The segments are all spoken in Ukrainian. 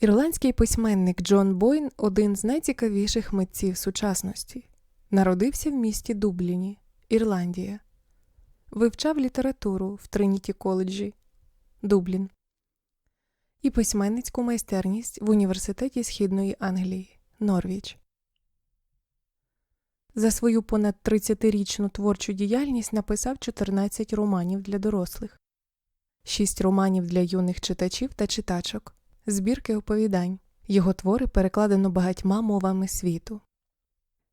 Ірландський письменник Джон Бойн один з найцікавіших митців сучасності. Народився в місті Дубліні, Ірландія. Вивчав літературу в Триніті коледжі Дублін і письменницьку майстерність в Університеті Східної Англії Норвіч. За свою понад 30-річну творчу діяльність написав 14 романів для дорослих, 6 романів для юних читачів та читачок, збірки оповідань. Його твори перекладено багатьма мовами світу.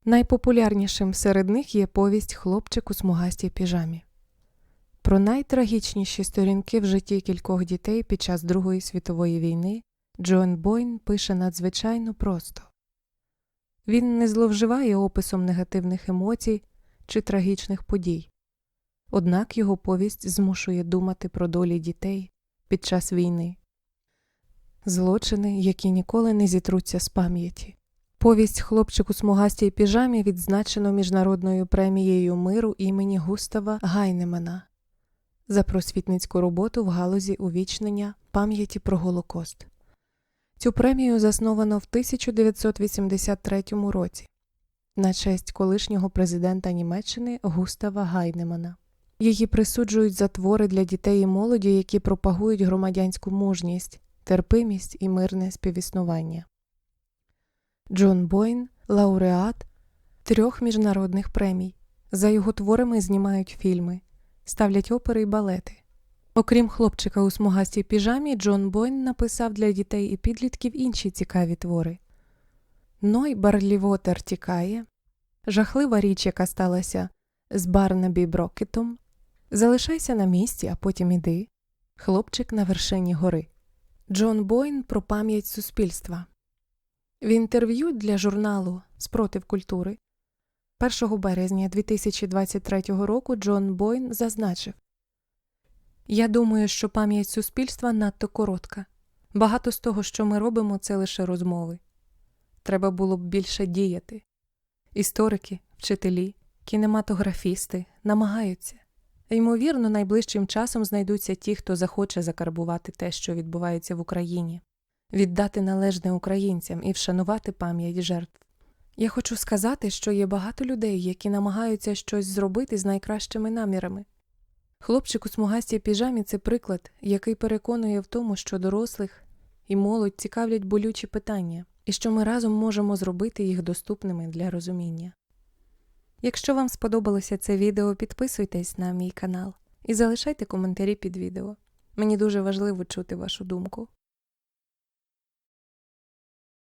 Найпопулярнішим серед них є повість Хлопчик у смугастій піжамі. Про найтрагічніші сторінки в житті кількох дітей під час Другої світової війни Джон Бойн пише надзвичайно просто. Він не зловживає описом негативних емоцій чи трагічних подій, однак його повість змушує думати про долі дітей під час війни, злочини, які ніколи не зітруться з пам'яті. Повість хлопчик у смугастій піжамі відзначено міжнародною премією миру імені Густава Гайнемана за просвітницьку роботу в галузі увічнення пам'яті про Голокост. Цю премію засновано в 1983 році на честь колишнього президента Німеччини Густава Гайнемана. Її присуджують за твори для дітей і молоді, які пропагують громадянську мужність, терпимість і мирне співіснування. Джон Бойн лауреат трьох міжнародних премій. За його творами знімають фільми, ставлять опери й балети. Окрім хлопчика у смугастій піжамі, Джон Бойн написав для дітей і підлітків інші цікаві твори. Ной Барлівотер тікає, жахлива річ, яка сталася з Барнабі Брокетом, Залишайся на місці, а потім іди. Хлопчик на вершині гори. Джон Бойн про пам'ять суспільства. В інтерв'ю для журналу Спротив культури 1 березня 2023 року Джон Бойн зазначив Я думаю, що пам'ять суспільства надто коротка. Багато з того, що ми робимо, це лише розмови. Треба було б більше діяти. Історики, вчителі, кінематографісти намагаються. Ймовірно, найближчим часом знайдуться ті, хто захоче закарбувати те, що відбувається в Україні, віддати належне українцям і вшанувати пам'ять жертв. Я хочу сказати, що є багато людей, які намагаються щось зробити з найкращими намірами. Хлопчик у смугастій піжамі це приклад, який переконує в тому, що дорослих і молодь цікавлять болючі питання, і що ми разом можемо зробити їх доступними для розуміння. Якщо вам сподобалося це відео, підписуйтесь на мій канал і залишайте коментарі під відео. Мені дуже важливо чути вашу думку.